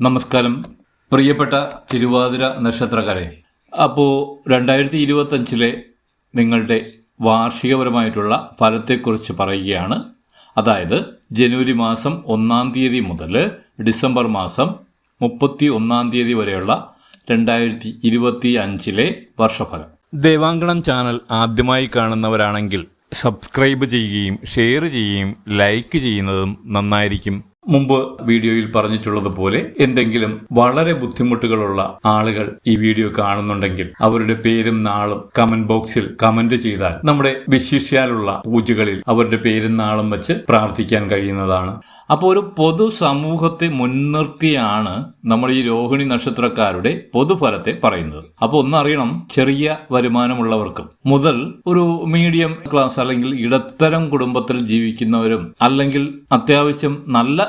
നമസ്കാരം. പ്രിയപ്പെട്ട തിരുവാതിര നക്ഷത്രക്കാരെ അപ്പോൾ രണ്ടായിരത്തി ഇരുപത്തഞ്ചിലെ നിങ്ങളുടെ വാർഷികപരമായിട്ടുള്ള ഫലത്തെക്കുറിച്ച് പറയുകയാണ്. അതായത് ജനുവരി മാസം ഒന്നാം തീയതി മുതൽ ഡിസംബർ മാസം മുപ്പത്തി ഒന്നാം തീയതി വരെയുള്ള രണ്ടായിരത്തി ഇരുപത്തി അഞ്ചിലെ വർഷഫലം. ദേവാങ്കണം ചാനൽ ആദ്യമായി കാണുന്നവരാണെങ്കിൽ സബ്സ്ക്രൈബ് ചെയ്യുകയും ഷെയർ ചെയ്യുകയും ലൈക്ക് ചെയ്യുന്നതും നന്നായിരിക്കും. മുമ്പ് വീഡിയോയിൽ പറഞ്ഞിട്ടുള്ളതുപോലെ എന്തെങ്കിലും വളരെ ബുദ്ധിമുട്ടുകളുള്ള ആളുകൾ ഈ വീഡിയോ കാണുന്നുണ്ടെങ്കിൽ അവരുടെ പേരും നാളും കമന്റ് ബോക്സിൽ കമന്റ് ചെയ്താൽ നമ്മുടെ വിശിഷ്യാലുള്ള പൂജകളിൽ അവരുടെ പേരും നാളും വെച്ച് പ്രാർത്ഥിക്കാൻ കഴിയുന്നതാണ്. അപ്പോൾ ഒരു പൊതു സമൂഹത്തെ മുൻനിർത്തിയാണ് നമ്മൾ ഈ രോഹിണി നക്ഷത്രക്കാരുടെ പൊതുഫലത്തെ പറയുന്നത്. അപ്പോൾ ഒന്നറിയണം ചെറിയ വരുമാനമുള്ളവർക്കും മുതൽ ഒരു മീഡിയം ക്ലാസ് അല്ലെങ്കിൽ ഇടത്തരം കുടുംബത്തിൽ ജീവിക്കുന്നവരും അല്ലെങ്കിൽ അത്യാവശ്യം നല്ല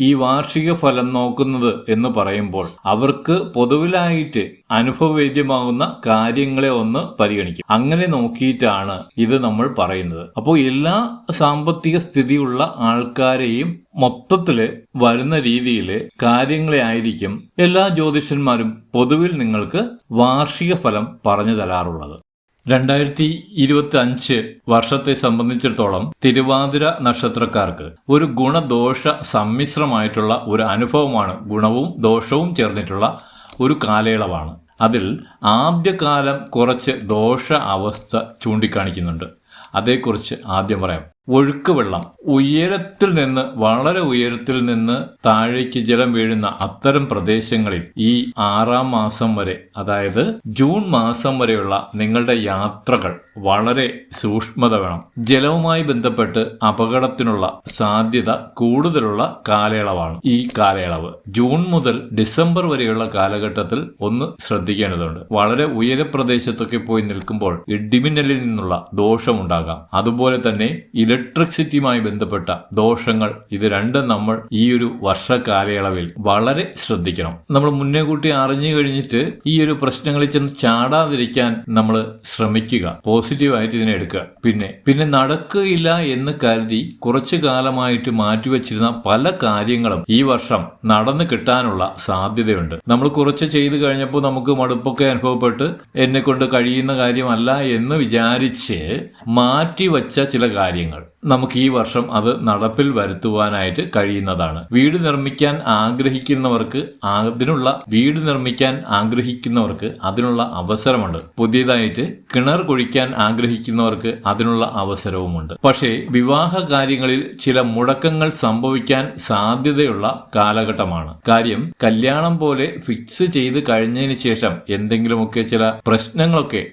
ഈ വാർഷിക ഫലം നോക്കുന്നത് എന്ന് പറയുമ്പോൾ അവർക്ക് പൊതുവിലായിട്ട് അനുഭവവേദ്യമാകുന്ന കാര്യങ്ങളെ ഒന്ന് പരിഗണിക്കും. അങ്ങനെ നോക്കിയിട്ടാണ് ഇത് നമ്മൾ പറയുന്നത്. അപ്പോൾ എല്ലാ സാമ്പത്തിക സ്ഥിതിയുള്ള ആൾക്കാരെയും മൊത്തത്തിൽ വരുന്ന രീതിയിൽ കാര്യങ്ങളെ ആയിരിക്കും എല്ലാ ജ്യോതിഷന്മാരും പൊതുവിൽ നിങ്ങൾക്ക് വാർഷിക ഫലം പറഞ്ഞു തരാറുള്ളത്. രണ്ടായിരത്തി ഇരുപത്തി അഞ്ച് വർഷത്തെ സംബന്ധിച്ചിടത്തോളം തിരുവാതിര നക്ഷത്രക്കാർക്ക് ഒരു ഗുണദോഷ സമ്മിശ്രമായിട്ടുള്ള ഒരു അനുഭവമാണ് ഗുണവും ദോഷവും ചേർന്നിട്ടുള്ള ഒരു കാലയളവാണ്. അതിൽ ആദ്യകാലം കുറച്ച് ദോഷ അവസ്ഥ ചൂണ്ടിക്കാണിക്കുന്നുണ്ട്. അതേക്കുറിച്ച് ആദ്യം പറയാം. ഒഴുക്ക് വെള്ളം. ഉയരത്തിൽ നിന്ന് വളരെ ഉയരത്തിൽ നിന്ന് താഴേക്ക് ജലം വീഴുന്ന അത്തരം പ്രദേശങ്ങളിൽ ഈ ആറാം മാസം വരെ അതായത് ജൂൺ മാസം വരെയുള്ള നിങ്ങളുടെ യാത്രകൾ വളരെ സൂക്ഷ്മത വേണം. ജലവുമായി ബന്ധപ്പെട്ട് അപകടത്തിനുള്ള സാധ്യത കൂടുതലുള്ള കാലയളവാണ് ഈ കാലയളവ്. ജൂൺ മുതൽ ഡിസംബർ വരെയുള്ള കാലഘട്ടത്തിൽ ഒന്ന് ശ്രദ്ധിക്കേണ്ടതുണ്ട്. വളരെ ഉയരപ്രദേശത്തൊക്കെ പോയി നിൽക്കുമ്പോൾ ഇടിമിന്നലിൽ നിന്നുള്ള ദോഷമുണ്ടാകാം. അതുപോലെ തന്നെ ഇലക്ട്രിസിറ്റിയുമായി ബന്ധപ്പെട്ട ദോഷങ്ങൾ ഇത് രണ്ടും നമ്മൾ ഈ ഒരു വർഷ കാലയളവിൽ വളരെ ശ്രദ്ധിക്കണം. നമ്മൾ മുന്നേ കൂട്ടി അറിഞ്ഞു കഴിഞ്ഞിട്ട് ഈ ഒരു പ്രശ്നങ്ങളിൽ ചെന്ന് ചാടാതിരിക്കാൻ നമ്മൾ ശ്രമിക്കുക. പോസിറ്റീവായിട്ട് ഇതിനെ എടുക്കുക. പിന്നെ പിന്നെ നടക്കുകയില്ല എന്ന് കരുതി കുറച്ചു കാലമായിട്ട് മാറ്റിവെച്ചിരുന്ന പല കാര്യങ്ങളും ഈ വർഷം നടന്നു കിട്ടാനുള്ള സാധ്യതയുണ്ട്. നമ്മൾ കുറച്ച് ചെയ്തു കഴിഞ്ഞപ്പോൾ നമുക്ക് മടുപ്പൊക്കെ അനുഭവപ്പെട്ട് എന്നെ കൊണ്ട് കഴിയുന്ന കാര്യമല്ല എന്ന് വിചാരിച്ച് മാറ്റിവെച്ച ചില കാര്യങ്ങൾ. നമുക്ക് ഈ വർഷം അത് നടപ്പിൽ വരുത്തുവാനായിട്ട് കഴിയുന്നതാണ്. വീട് നിർമ്മിക്കാൻ ആഗ്രഹിക്കുന്നവർക്ക് അതിനുള്ള വീട് നിർമ്മിക്കാൻ ആഗ്രഹിക്കുന്നവർക്ക് അതിനുള്ള അവസരമുണ്ട്. പുതിയതായിട്ട് കിണർ കുഴിക്കാൻ ആഗ്രഹിക്കുന്നവർക്ക് അതിനുള്ള അവസരവുമുണ്ട്. പക്ഷേ വിവാഹ കാര്യങ്ങളിൽ ചില മുടക്കങ്ങൾ സംഭവിക്കാൻ സാധ്യതയുള്ള കാലഘട്ടമാണ്. കാര്യം കല്യാണം പോലെ ഫിക്സ് ചെയ്ത് കഴിഞ്ഞതിന് ശേഷം എന്തെങ്കിലുമൊക്കെ ചില പ്രശ്നങ്ങളൊക്കെ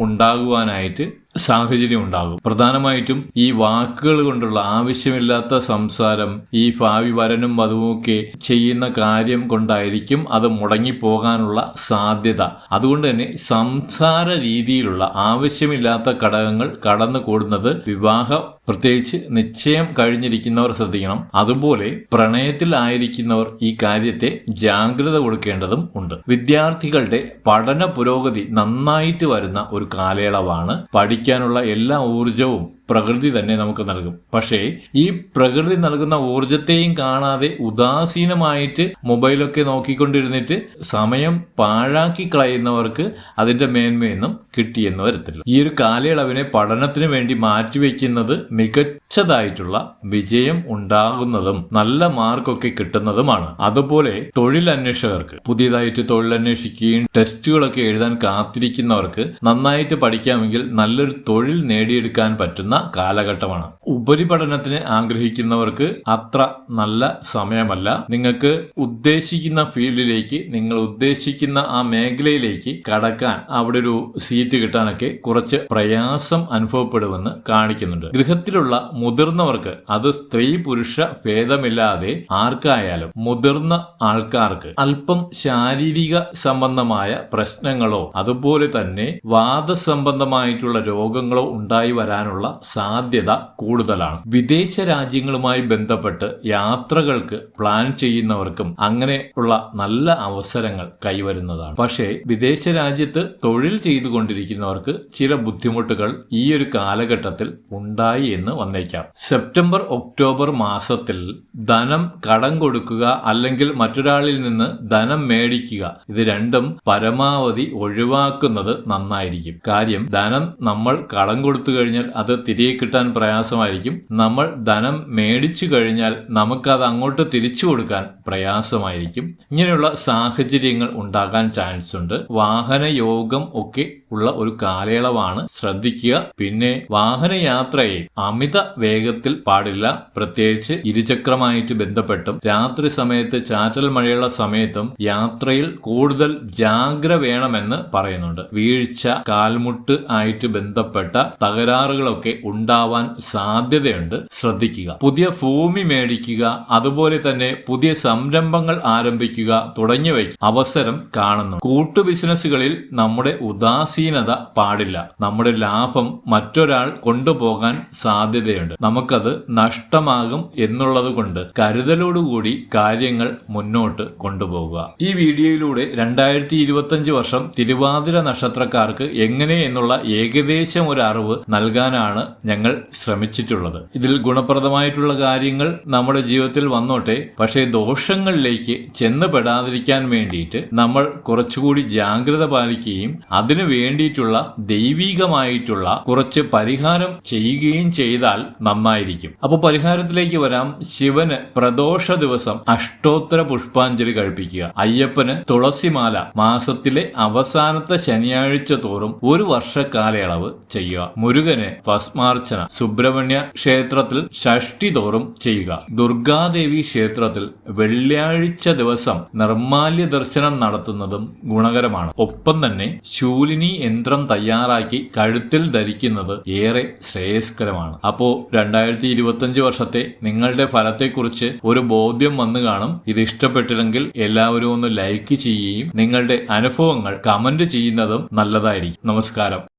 ഉണ്ടാകുവാനായിട്ട് സാഹചര്യം ഉണ്ടാകും. പ്രധാനമായിട്ടും ഈ വാക്കുകൾ കൊണ്ടുള്ള ആവശ്യമില്ലാത്ത സംസാരം ഈ ഭാവി വരനും വധുവുമൊക്കെ ചെയ്യുന്ന കാര്യം കൊണ്ടായിരിക്കും അത് മുടങ്ങിപ്പോകാനുള്ള സാധ്യത. അതുകൊണ്ട് തന്നെ സംസാര രീതിയിലുള്ള ആവശ്യമില്ലാത്ത ഘടകങ്ങൾ കടന്നു കൂടുന്നത് വിവാഹ പ്രത്യേകിച്ച് നിശ്ചയം കഴിഞ്ഞിരിക്കുന്നവർ ശ്രദ്ധിക്കണം. അതുപോലെ പ്രണയത്തിൽ ആയിരിക്കുന്നവർ ഈ കാര്യത്തെ ജാഗ്രത കൊടുക്കേണ്ടതും ഉണ്ട്. വിദ്യാർത്ഥികളുടെ പഠന പുരോഗതി നന്നായിട്ട് വരുന്ന ഒരു കാലയളവാണ്. പഠിക്കാനുള്ള എല്ലാ ഊർജവും പ്രകൃതി തന്നെ നമുക്ക് നൽകും. പക്ഷേ ഈ പ്രകൃതി നൽകുന്ന ഊർജത്തെയും കാണാതെ ഉദാസീനമായിട്ട് മൊബൈലൊക്കെ നോക്കിക്കൊണ്ടിരുന്നിട്ട് സമയം പാഴാക്കി കളയുന്നവർക്ക് അതിന്റെ മേന്മയൊന്നും കിട്ടിയെന്ന് വരത്തില്ല. ഈ ഒരു കാലയളവിനെ പഠനത്തിന് വേണ്ടി മാറ്റിവെക്കുന്നത് മികച്ച മികച്ചതായിട്ടുള്ള വിജയം ഉണ്ടാകുന്നതും നല്ല മാർക്കൊക്കെ കിട്ടുന്നതുമാണ്. അതുപോലെ തൊഴിലന്വേഷകർക്ക് പുതിയതായിട്ട് തൊഴിലന്വേഷിക്കുകയും ടെസ്റ്റുകളൊക്കെ എഴുതാൻ കാത്തിരിക്കുന്നവർക്ക് നന്നായിട്ട് പഠിക്കാമെങ്കിൽ നല്ലൊരു തൊഴിൽ നേടിയെടുക്കാൻ പറ്റുന്ന കാലഘട്ടമാണ്. ഉപരിപഠനത്തിന് ആഗ്രഹിക്കുന്നവർക്ക് അത്ര നല്ല സമയമല്ല. നിങ്ങൾക്ക് ഉദ്ദേശിക്കുന്ന ഫീൽഡിലേക്ക് നിങ്ങൾ ഉദ്ദേശിക്കുന്ന ആ മേഖലയിലേക്ക് കടക്കാൻ അവിടെ ഒരു സീറ്റ് കിട്ടാനൊക്കെ കുറച്ച് പ്രയാസം അനുഭവപ്പെടുമെന്ന് കാണിക്കുന്നുണ്ട്. ഗൃഹത്തിലുള്ള മുതിർന്നവർക്ക് അത് സ്ത്രീ പുരുഷ ഭേദമില്ലാതെ ആർക്കായാലും മുതിർന്ന ആൾക്കാർക്ക് അല്പം ശാരീരിക സംബന്ധമായ പ്രശ്നങ്ങളോ അതുപോലെ തന്നെ വാദസംബന്ധമായിട്ടുള്ള രോഗങ്ങളോ ഉണ്ടായി വരാനുള്ള സാധ്യത കൂടുതലാണ്. വിദേശ രാജ്യങ്ങളുമായി ബന്ധപ്പെട്ട് യാത്രകൾക്ക് പ്ലാൻ ചെയ്യുന്നവർക്കും അങ്ങനെയുള്ള നല്ല അവസരങ്ങൾ കൈവരുന്നതാണ്. പക്ഷേ വിദേശ രാജ്യത്ത് തൊഴിൽ ചെയ്തുകൊണ്ടിരിക്കുന്നവർക്ക് ചില ബുദ്ധിമുട്ടുകൾ ഈ ഒരു കാലഘട്ടത്തിൽ ഉണ്ടായി എന്ന് വന്നേക്കാം. സെപ്റ്റംബർ ഒക്ടോബർ മാസത്തിൽ ധനം കടം കൊടുക്കുക അല്ലെങ്കിൽ മറ്റൊരാളിൽ നിന്ന് ധനം മേടിക്കുക ഇത് രണ്ടും പരമാവധി ഒഴിവാക്കുന്നത് നന്നായിരിക്കും. കാര്യം ധനം നമ്മൾ കടം കൊടുത്തു കഴിഞ്ഞാൽ അത് തിരികെ കിട്ടാൻ പ്രയാസമായിരിക്കും. നമ്മൾ ധനം മേടിച്ചു കഴിഞ്ഞാൽ നമുക്കത് അങ്ങോട്ട് തിരിച്ചു കൊടുക്കാൻ പ്രയാസമായിരിക്കും. ഇങ്ങനെയുള്ള സാഹചര്യങ്ങൾ ഉണ്ടാകാൻ ചാൻസ് ഉണ്ട്. വാഹന യോഗം ഒക്കെ ഉള്ള ഒരു കാലയളവാണ്. ശ്രദ്ധിക്കുക. പിന്നെ വാഹന വാഹനയാത്രയെ അമിത വേഗത്തിൽ പാടില്ല. പ്രത്യേകിച്ച് ഇരുചക്രമായിട്ട് ബന്ധപ്പെട്ടും. രാത്രി സമയത്ത് ചാറ്റൽ മഴയുള്ള സമയത്തും യാത്രയിൽ കൂടുതൽ ജാഗ്ര വേണമെന്ന് പറയുന്നുണ്ട്. വീഴ്ച കാൽമുട്ട് ആയിട്ട് ബന്ധപ്പെട്ട തകരാറുകളൊക്കെ ഉണ്ടാവാൻ സാധ്യതയുണ്ട്. ശ്രദ്ധിക്കുക. പുതിയ ഭൂമി മേടിക്കുക അതുപോലെ തന്നെ പുതിയ സംരംഭങ്ങൾ ആരംഭിക്കുക തുടങ്ങിയവയ്ക്ക് അവസരം കാണുന്നു. കൂട്ടു ബിസിനസ്സുകളിൽ നമ്മുടെ ഉദാസീനത പാടില്ല. നമ്മുടെ ലാഭം മറ്റൊരാൾ കൊണ്ടുപോകാൻ സാധ്യതയുണ്ട്. നമുക്കത് നഷ്ടമാകും എന്നുള്ളത് കൊണ്ട് കരുതലോടുകൂടി കാര്യങ്ങൾ മുന്നോട്ട് കൊണ്ടുപോകുക ഈ വീഡിയോയിലൂടെ രണ്ടായിരത്തി ഇരുപത്തഞ്ച് വർഷം തിരുവാതിര നക്ഷത്രക്കാർക്ക് എങ്ങനെ എന്നുള്ള ഏകദേശം ഒരു അറിവ് നൽകാനാണ് ഞങ്ങൾ ശ്രമിച്ചിട്ടുള്ളത്. ഇതിൽ ഗുണപ്രദമായിട്ടുള്ള കാര്യങ്ങൾ നമ്മുടെ ജീവിതത്തിൽ വന്നോട്ടെ പക്ഷേ ദോഷങ്ങളിലേക്ക് ചെന്ന് പെടാതിരിക്കാൻ വേണ്ടിയിട്ട് നമ്മൾ കുറച്ചുകൂടി ജാഗ്രത പാലിക്കുകയും അതിനു വേണ്ടിയിട്ടുള്ള ദൈവികമായിട്ടുള്ള കുറച്ച് പരിഹാരം ചെയ്യുകയും ചെയ്താൽ നന്നായിരിക്കും. അപ്പോൾ പരിഹാരത്തിലേക്ക് വരാം. ശിവന് പ്രദോഷ ദിവസം അഷ്ടോത്തര പുഷ്പാഞ്ജലി കഴിപ്പിക്കുക. അയ്യപ്പന് തുളസിമാല മാസത്തിലെ അവസാനത്തെ ശനിയാഴ്ച തോറും ഒരു വർഷ കാലയളവ് ചെയ്യുക. മുരുകന് ഭസ്മാർച്ചന സുബ്രഹ്മണ്യ ക്ഷേത്രത്തിൽ ഷഷ്ടി തോറും ചെയ്യുക. ദുർഗാദേവി ക്ഷേത്രത്തിൽ വെള്ളിയാഴ്ച ദിവസം നിർമാല്യ ദർശനം നടത്തുന്നതും ഗുണകരമാണ്. ഒപ്പം തന്നെ ശൂലിനി യന്ത്രം തയ്യാറാക്കി കഴുത്തിൽ ധരിക്കുന്നത് ഏറെ ശ്രേയസ്കരമാണ്. അപ്പോ രണ്ടായിരത്തി ഇരുപത്തഞ്ച് വർഷത്തെ നിങ്ങളുടെ ഫലത്തെക്കുറിച്ച് ഒരു ബോധ്യം വന്നു കാണും. ഇത് ഇഷ്ടപ്പെട്ടില്ലെങ്കിൽ എല്ലാവരും ഒന്ന് ലൈക്ക് ചെയ്യുകയും നിങ്ങളുടെ അനുഭവങ്ങൾ കമന്റ് ചെയ്യുന്നതും നല്ലതായിരിക്കും. നമസ്കാരം.